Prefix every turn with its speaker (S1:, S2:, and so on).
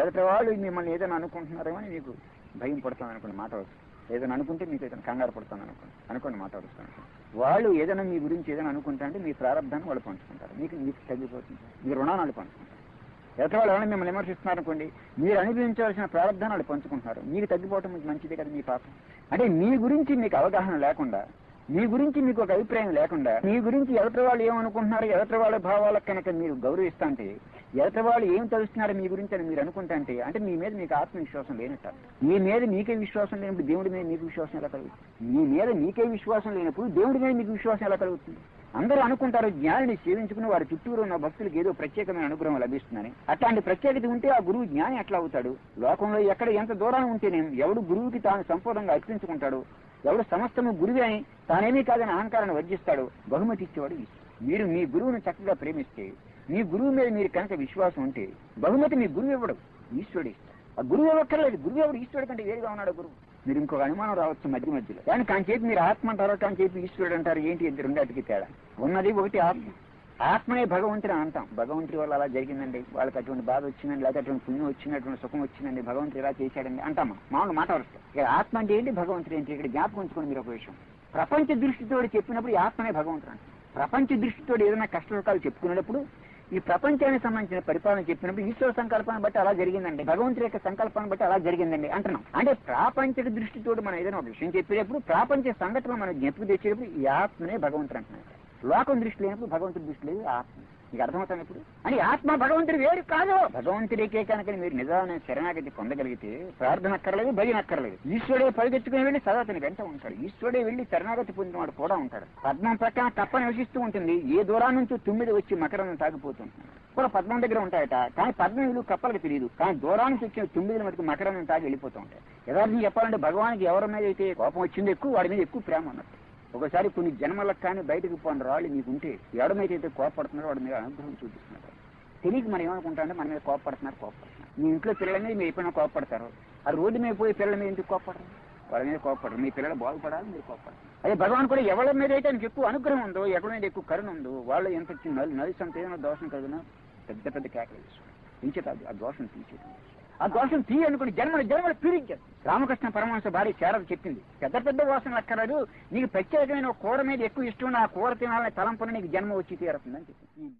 S1: ఎదుటి వాళ్ళు మిమ్మల్ని ఏదైనా అనుకుంటున్నారేమో అని మీకు భయం పడుతుంది అనుకోండి మాట వస్తుంది. ఏదైనా అనుకుంటే మీకు ఏదైనా కంగారు పడుతుంది అనుకోండి అనుకోండి మాట వస్తుంది. వాళ్ళు ఏదైనా మీ గురించి ఏదైనా అనుకుంటా అంటే మీ ప్రారంభాన్ని వాళ్ళు పంచుకుంటారు. మీకు మీకు తగ్గిపోతుంది. మీ రుణాన్ని వాళ్ళు పంచుకుంటారు. ఎదుటి వాళ్ళు ఏమైనా మిమ్మల్ని విమర్శిస్తున్నారు అనుకోండి మీరు అనుభవించాల్సిన ప్రారంభాన్ని వాళ్ళు పంచుకుంటున్నారు. మీకు తగ్గిపోవటం మీకు మంచిది కదా మీ పాపం. అంటే మీ గురించి మీకు అవగాహన లేకుండా మీ గురించి మీకు ఒక అభిప్రాయం లేకుండా మీ గురించి ఎదుటి వాళ్ళు ఏమనుకుంటున్నారు ఎదుటి వాళ్ళ భావాలకు కనుక మీరు గౌరవిస్తా అంటే ఎదుటి వాళ్ళు ఏం తెలుస్తున్నారు మీ గురించి అని మీరు అనుకుంటా అంటే అంటే మీ మీద మీకు ఆత్మవిశ్వాసం లేనట్ట. మీ మీద మీకే విశ్వాసం లేనప్పుడు దేవుడి మీద మీకు విశ్వాసం ఎలా కలుగుతుంది? మీ మీద మీకే విశ్వాసం లేనప్పుడు దేవుడి మీద మీకు విశ్వాసం ఎలా కలుగుతుంది? అందరూ అనుకుంటారు జ్ఞానిని సేవించుకుని వారి చుట్టూరు ఉన్న భక్తులకు ఏదో ప్రత్యేకమైన అనుగ్రహం లభిస్తుందని. అట్లాంటి ప్రత్యేకత ఉంటే ఆ గురువు జ్ఞాని ఎట్లా అవుతాడు. లోకంలో ఎక్కడ ఎంత దూరం ఉంటేనేం ఎవడు గురువుకి తాను సంపూర్ణంగా అర్పించుకుంటాడు. ఎవడు సమస్తము గురువే అని తానేమీ కాదని అహంకారాన్ని వర్జిస్తాడు. బహుమతి ఇచ్చేవాడు మీరు మీ గురువును చక్కగా ప్రేమిస్తే మీ గురువు మీద మీరు కనుక విశ్వాసం ఉంటే బహుమతి మీ గురువు ఇవ్వడు ఈశ్వరుడు ఇస్తాడు. ఆ గురువు ఇవ్వక్కర్లేదు గురువు ఎవడు ఈశ్వరుడు కంటే వేరుగా ఉన్నాడు గురువు. మీరు ఇంకొక అనుమానం రావచ్చు మధ్య మధ్యలో. కానీ కాని చెప్పి మీరు ఆత్మ అంటారు కాని చెప్పి ఈశ్వరుడు అంటారు ఏంటి ఇద్దరు రెండాటికి తేడా. ఉన్నది ఒకటి ఆత్మ. ఆత్మనే భగవంతుని అంటాం. భగవంతుడి వల్ల అలా జరిగిందండి. వాళ్ళకి అటువంటి బాధ వచ్చిందండి లేకపోతే అటువంటి పుణ్యం వచ్చినటువంటి సుఖం వచ్చిందండి భగవంతుడు ఇలా చేశాడండి అంటామా? మామూలు మాట వరుస. ఇక్కడ ఆత్మ అంటే ఏంటి భగవంతుడు ఏంటి? ఇక్కడ జ్ఞాపకం ఉంచుకోండి మీరు ఒక విషయం. ప్రపంచ దృష్టితో చెప్పినప్పుడు ఈ ఆత్మనే భగవంతుడు అంటాం. ప్రపంచ దృష్టితో ఏదైనా కష్ట చెప్పుకునేటప్పుడు ఈ ప్రపంచానికి సంబంధించిన పరిపాలన చెప్పినప్పుడు ఈశ్వర సంకల్పాన్ని బట్టి అలా జరిగిందండి. భగవంతుడి యొక్క సంకల్పాన్ని బట్టి అలా జరిగిందండి అంటున్నాం. అంటే ప్రాపంచిక దృష్టితో మనం ఏదైనా ఒక విషయం చెప్పేటప్పుడు ప్రాపంచ సంఘటన మనం జ్ఞప్తికి తెచ్చేటప్పుడు ఈ ఆత్మనే భగవంతుడు అంటున్నాడు. లోకం దృష్టి లేనప్పుడు భగవంతుడి దృష్టి లేదు ఆత్మ మీకు అర్థమవుతాం ఇప్పుడు? అని ఆత్మ భగవంతుడు వేరు కాదు. భగవంతుడికే కనుక మీరు నిజమైన శరణాగతి పొందగలిగితే ప్రార్థన అక్కర్లేదు భయం అక్కర్లేదు. ఈశ్వరుడే పరిగెత్తుకుని వెళ్ళి సదా అతని వెంట ఉంటాడు. ఈశ్వరుడే వెళ్ళి శరణాగతి పొందినవాడు కూడా ఉంటాడు. పద్మం ప్రక్కన తప్ప నివసిస్తూ ఉంటుంది. ఏ దూరం నుంచి తొమ్మిది వచ్చి మకరం తాగిపోతుంటుంది కూడా పద్మం దగ్గర ఉంటాయట. కానీ పద్మం విలువ కప్పలకు తెలియదు. కానీ దూరానికి వచ్చిన తొమ్మిది మటుకు మకరం తాగి వెళ్ళిపోతూ ఉంటాయి. యథార్థం చెప్పాలంటే భగవానికి ఎవరి మీద అయితే కోపం వచ్చింది ఎక్కువ వాడి మీద ఎక్కువ ప్రేమ ఉన్నట్టు ఒకసారి కొన్ని జన్మలకు కానీ బయటకు పోని రాళ్ళు నీకుంటే ఎవడమైతే కోపడుతున్నారో వాడి మీద అనుగ్రహం చూపిస్తున్నారు. తెలియక మనం ఏమనుకుంటామంటే మన మీద కోపడుతున్నారు కోపడుతున్నారు. మీ ఇంట్లో పిల్లల మీద మీరు ఎప్పుడైనా కోపడతారు? ఆ రోడ్డు మీద పోయి పిల్లల మీద ఎందుకు కోపడరు? వాళ్ళ మీద కోపడరు. మీ పిల్లలు బాగుపడాలి మీరు కోపడరు. అదే భగవాన్ కూడా ఎవరి మీద అయితే ఆయనకి ఎక్కువ అనుగ్రహం ఉందో ఎవరి మీద ఎక్కువ కరుణ ఉందో వాళ్ళు ఎంత చిన్న నలి నలిసంత ఏదైనా దోషం కలిగినా పెద్ద పెద్ద కేకలు వేసుకోండి పెంచేది ఆ దోషం తీసేది ఆ దోషం తీ అనుకుని జన్మ జన్మలు పీడించారు రామకృష్ణ పరమహంస భార్య శారద చెప్పింది పెద్ద పెద్ద వాసన అక్కరాదు నీకు ప్రత్యేకమైన కూర మీద ఎక్కువ ఇష్టం నా కూర తినాలనే తలంపున నీకు జన్మ వచ్చి తీరుతుందని చెప్పింది.